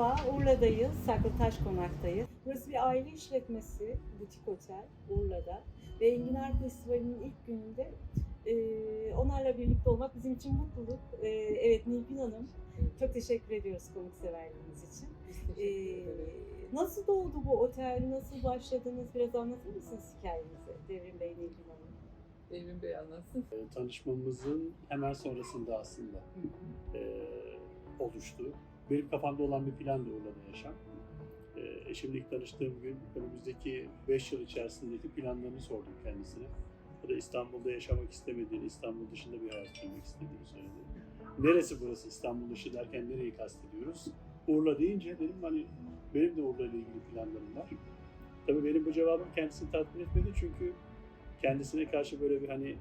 Merhaba, Urla'dayız. Saklıtaş Konak'tayız. Burası bir aile işletmesi, butik otel Urla'da. Ve Enginar Festivali'nin ilk gününde e, onlarla birlikte olmak bizim için mutluluk. E, evet Nilgün Hanım, çok teşekkür ediyoruz konukseverliğiniz için. E, nasıl doğdu bu otel, nasıl başladınız? Biraz anlatır mısınız hikayenizi Devrim Bey, Nilgün Hanım? Evrim Bey anlatsın. E, tanışmamızın hemen sonrasında aslında e, oluştu. Benim kafamda olan bir plan da Urla'da yaşam. E, eşimle ilk tanıştığım gün önümüzdeki 5 yıl içerisindeki planlarını sordum kendisine. O da İstanbul'da yaşamak istemediğini, İstanbul dışında bir hayat sürmek istediğini söyledi. Neresi burası İstanbul dışı derken nereyi kastediyoruz? Urla deyince dedim hani benim de Urla ile ilgili planlarım var. Tabii benim bu cevabım kendisini tatmin etmedi çünkü kendisine karşı böyle bir hani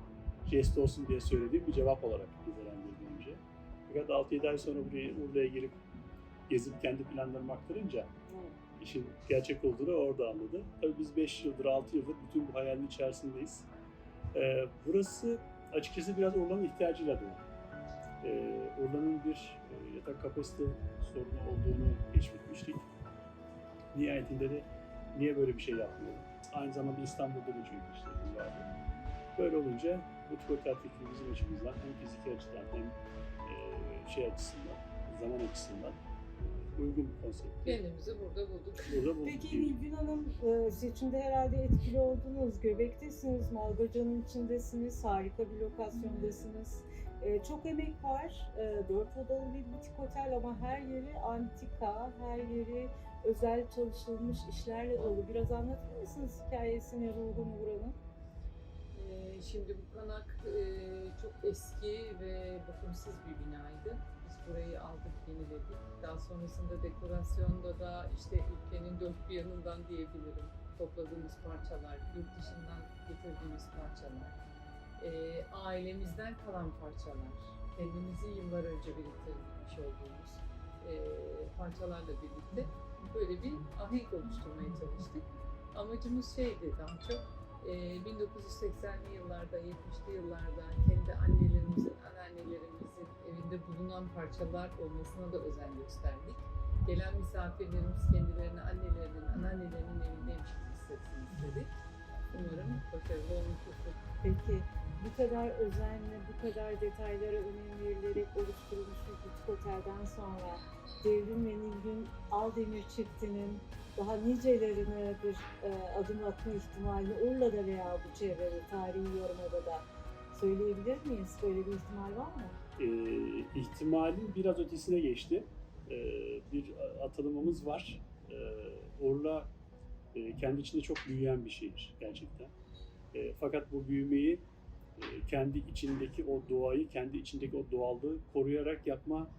jest olsun diye söylediğim bir cevap olarak nitelendirdi önce. Fakat 6-7 ay sonra buraya Urla'ya girip gezip kendi planlarımı aktarınca işin gerçek olduğunu orada anladı. Tabii biz 5 yıldır, 6 yıldır bütün bu hayalin içerisindeyiz. Ee, burası açıkçası biraz Urla'nın ihtiyacıyla doğdu. Ee, Urla'nın bir e, yatak kapasite sorunu olduğunu keşfetmiştik. Nihayetinde de niye böyle bir şey yapmıyorum? Aynı zamanda İstanbul'da da çünkü işlerimiz vardı. Böyle olunca bu otel fikri bizim açımızdan hem fiziki açıdan hem e, şey açısından, zaman açısından uygun bir konsept. Kendimizi burada bulduk. Burada bulduk Peki. Nilgün Hanım, e, seçimde herhalde etkili oldunuz. Göbek'tesiniz, Malgaca'nın içindesiniz, harika bir lokasyondasınız. E, Çok emek var. E, Dört odalı bir butik otel ama her yeri antika, her yeri özel çalışılmış işlerle dolu. Biraz anlatır mısınız hikayesini, ruhunu buranın? Ee, şimdi bu konak e, çok eski ve bakımsız bir binaydı. Biz burayı aldık, yeniledik. Daha sonrasında dekorasyonda da işte ülkenin dört bir yanından diyebilirim. Topladığımız parçalar, yurt dışından getirdiğimiz parçalar, e, ailemizden kalan parçalar, kendimizin yıllar önce biriktirmiş olduğumuz e, parçalarla birlikte böyle bir ahenk oluşturmaya çalıştık. Amacımız şeydi daha çok e, 1980'li yıllarda, 70'li yıllarda kendi annelerimizin, anneannelerimizin evinde bulunan parçalar olmasına da özen gösterdik. Gelen misafirlerimiz kendilerini annelerinin, anneannelerinin evindeymiş gibi hissetsin istedik. Umarım başarılı olmuşuzdur. Peki bu kadar özenle, bu kadar detaylara önem verilerek oluşturulmuş bir butik otelden sonra Devrim ve Nilgün Aldemir çiftinin daha nicelerine bir e, adım atma ihtimalini Urla'da veya bu çevrede, tarihi yarımadada söyleyebilir miyiz? Böyle bir ihtimal var mı? e, ihtimalin biraz ötesine geçti. E, bir atılımımız var. E, Urla e, kendi içinde çok büyüyen bir şehir gerçekten. E, fakat bu büyümeyi e, kendi içindeki o doğayı, kendi içindeki o doğallığı koruyarak yapma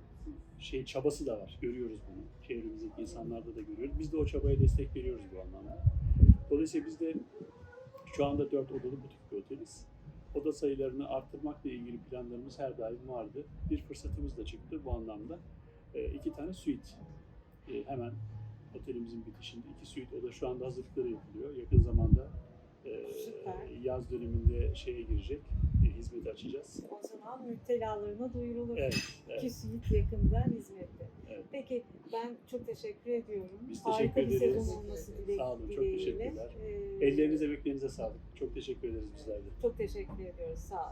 şey çabası da var. Görüyoruz bunu. Çevremizdeki insanlarda da görüyoruz. Biz de o çabaya destek veriyoruz bu anlamda. Dolayısıyla biz de şu anda 4 odalı butik bir oteliz oda sayılarını arttırmakla ilgili planlarımız her daim vardı. Bir fırsatımız da çıktı bu anlamda. E, iki tane suite. E, hemen otelimizin bitişinde iki suite oda şu anda hazırlıkları yapılıyor. Yakın zamanda e, yaz döneminde şeye girecek, e, hizmet açacağız. O zaman müptelalarına duyurulur. Evet, evet. İki suite yakında hizmette. Evet. Peki ben çok teşekkür ediyorum. Biz Harika teşekkür bir ederiz. sezon olması dile- Sağ olun, çok dileğiyle. teşekkürler. Ee, Ellerinize, emeklerinize sağlık. Çok teşekkür ederiz bizler de. Çok teşekkür ediyoruz. Sağ olun.